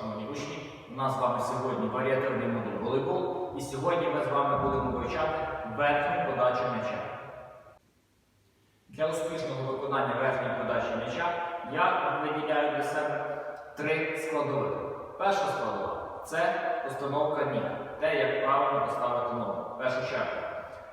шановні учні. У нас з вами сьогодні варіативний модуль волейбол, і сьогодні ми з вами будемо вивчати верхню подачу м'яча. Для успішного виконання верхньої подачі м'яча я виділяю для себе три складових. Перша складова це установка ніг, те, як правильно поставити ногу. Першу чергу.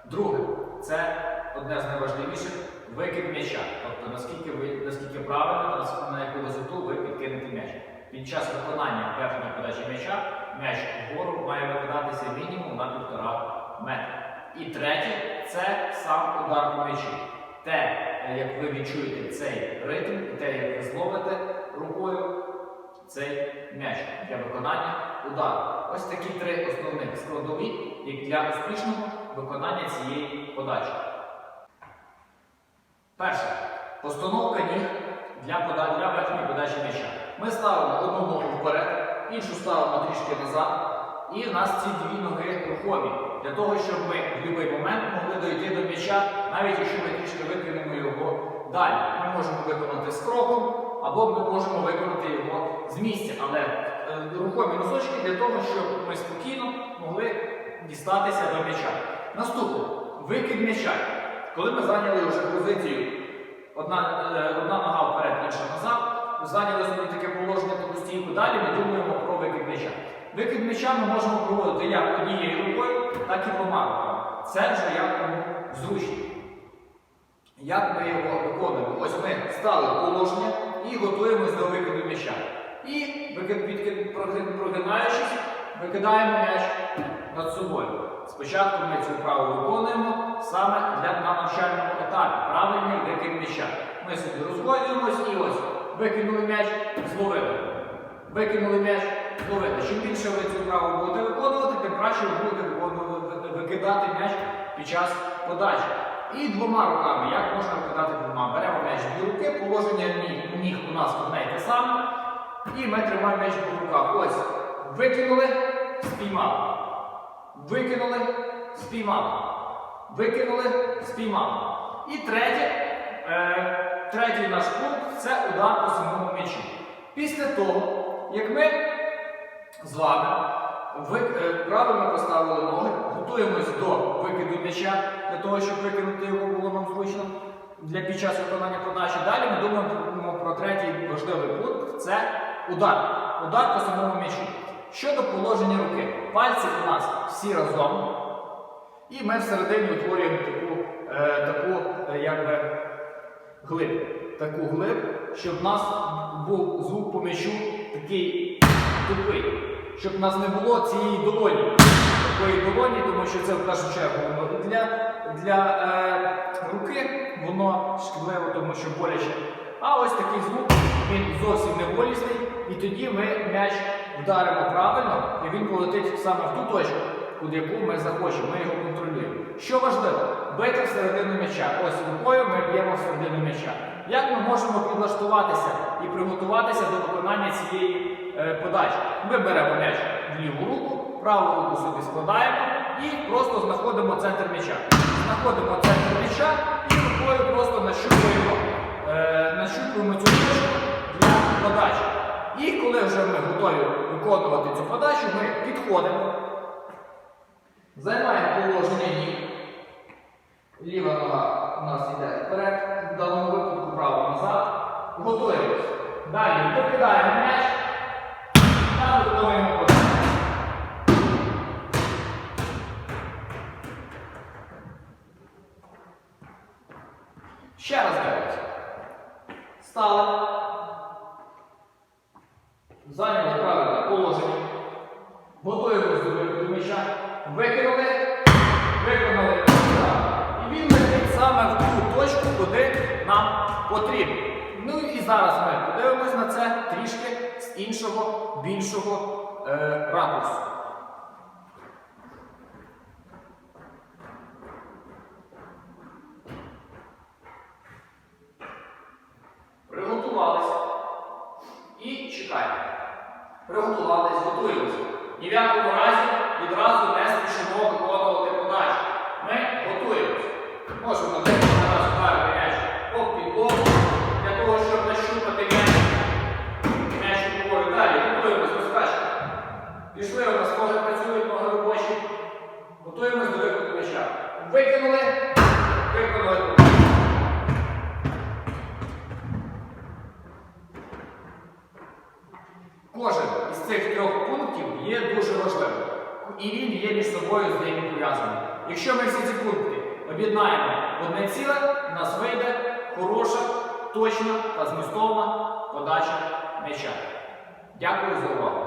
Друге, це одне з найважливіших викид м'яча. Тобто наскільки ви наскільки правильно, на яку висоту ви підкинете м'яч. Під час виконання верхньої подачі м'яча м'яч вгору має викидатися мінімум на півтора метра. І третє це сам удар по м'ячі. Те, як ви відчуєте цей ритм, те, як ви зловите рукою цей м'яч для виконання удару. Ось такі три основних складові для успішного виконання цієї подачі. Перше. Постановка ніг для, для верхньої подачі м'яча. Ми ставимо одну ногу вперед, іншу ставимо трішки назад. І в нас ці дві ноги рухомі. Для того, щоб ми в будь-який момент могли дойти до м'яча, навіть якщо ми трішки викинемо його далі. Ми можемо виконати з кроком, або ми можемо виконати його з місця. Але е, рухомі носочки для того, щоб ми спокійно могли дістатися до м'яча. Наступне викид м'яча. Коли ми зайняли вже позицію одна, е, одна нога вперед, інша назад, зайняли собі таке положення таку стійку, далі ми думаємо про викид м'яча. Викид м'яча ми можемо проводити як однією рукою, так і двома руками. Це вже як кому зручно. Як ми його виконуємо? Ось ми стали в положення і готуємось до викиду м'яча. І прогинаючись, викидаємо м'яч над собою. Спочатку ми цю вправу виконуємо саме для на навчальному етапі. Правильний викид м'яча. Ми собі розгойдуємось і ось викинули м'яч, зловили. Викинули м'яч, зловили. Чим більше ви цю вправу будете виконувати, тим краще ви будете викидати м'яч під час подачі. І двома руками. Як можна викидати двома? Беремо м'яч дві руки, положення ніг, ніг у нас одне й те саме. І ми тримаємо м'яч в руках. Ось. Викинули, спіймали. Викинули, спіймали. Викинули, спіймали. І третє, е, третій наш пункт це удар по самому м'ячу. Після того, як ми з вами е, правильно поставили ноги, готуємось до викиду м'яча для того, щоб викинути його було нам зручно для під час виконання подачі. Далі ми думаємо про третій важливий пункт це удар. Удар по самому м'ячу. Щодо положення руки, пальці у нас всі разом. І ми всередині утворюємо таку, е, таку е, якби, глиб. Таку глиб, щоб в нас був звук по м'ячу такий тупий. Щоб в нас не було цієї долоні. Такої долоні, тому що це в першу чергу для, для е, руки воно шкідливо, тому що боляче. А ось такий звук, він зовсім не болісний, і тоді ми м'яч вдаримо правильно, і він полетить саме в ту точку, під яку ми захочемо, ми його контролюємо. Що важливо, бити всередину м'яча. Ось рукою ми б'ємо всередину м'яча. Як ми можемо підлаштуватися і приготуватися до виконання цієї е, подачі? Ми беремо м'яч в ліву руку, праву руку собі складаємо і просто знаходимо центр м'яча. Знаходимо центр м'яча і рукою просто нащупуємо, е, нащупуємо цю точку для подачі. І коли вже ми готові виконувати цю подачу, ми підходимо, займаємо положення ніг. Ліва нога у нас йде вперед, в даному випадку право назад. Готуємось. Далі викидаємо м'яч та виконуємо. Ще раз дивимося. Стали. Зайняли правильне положення. Готуємось до м'яча. Викинули. Виконали. І він летить саме в ту точку, куди нам потрібно. Ну і зараз ми подивимось на це трішки з іншого, більшого е, ракурсу. Приготувалися. І чекаємо. Приготувалися, готуємося. Ні в якому разі відразу не спішимо виконувати подачу. Ми готуємося. Можемо декілька раз вдарити м'яч по підлогу, для того, щоб нащупати м'яч. М'яч рукою далі, готуємось до скачки. Пішли у нас, може працюють ноги робочі. Готуємось до виходу м'яча. Викинули, викинули. Кожен із цих трьох пунктів є дуже важливим. І він є між собою взаємопов'язаний. Якщо ми всі ці пункти об'єднаємо в одне ціле, у нас вийде хороша, точна та змістовна подача м'яча. Дякую за увагу.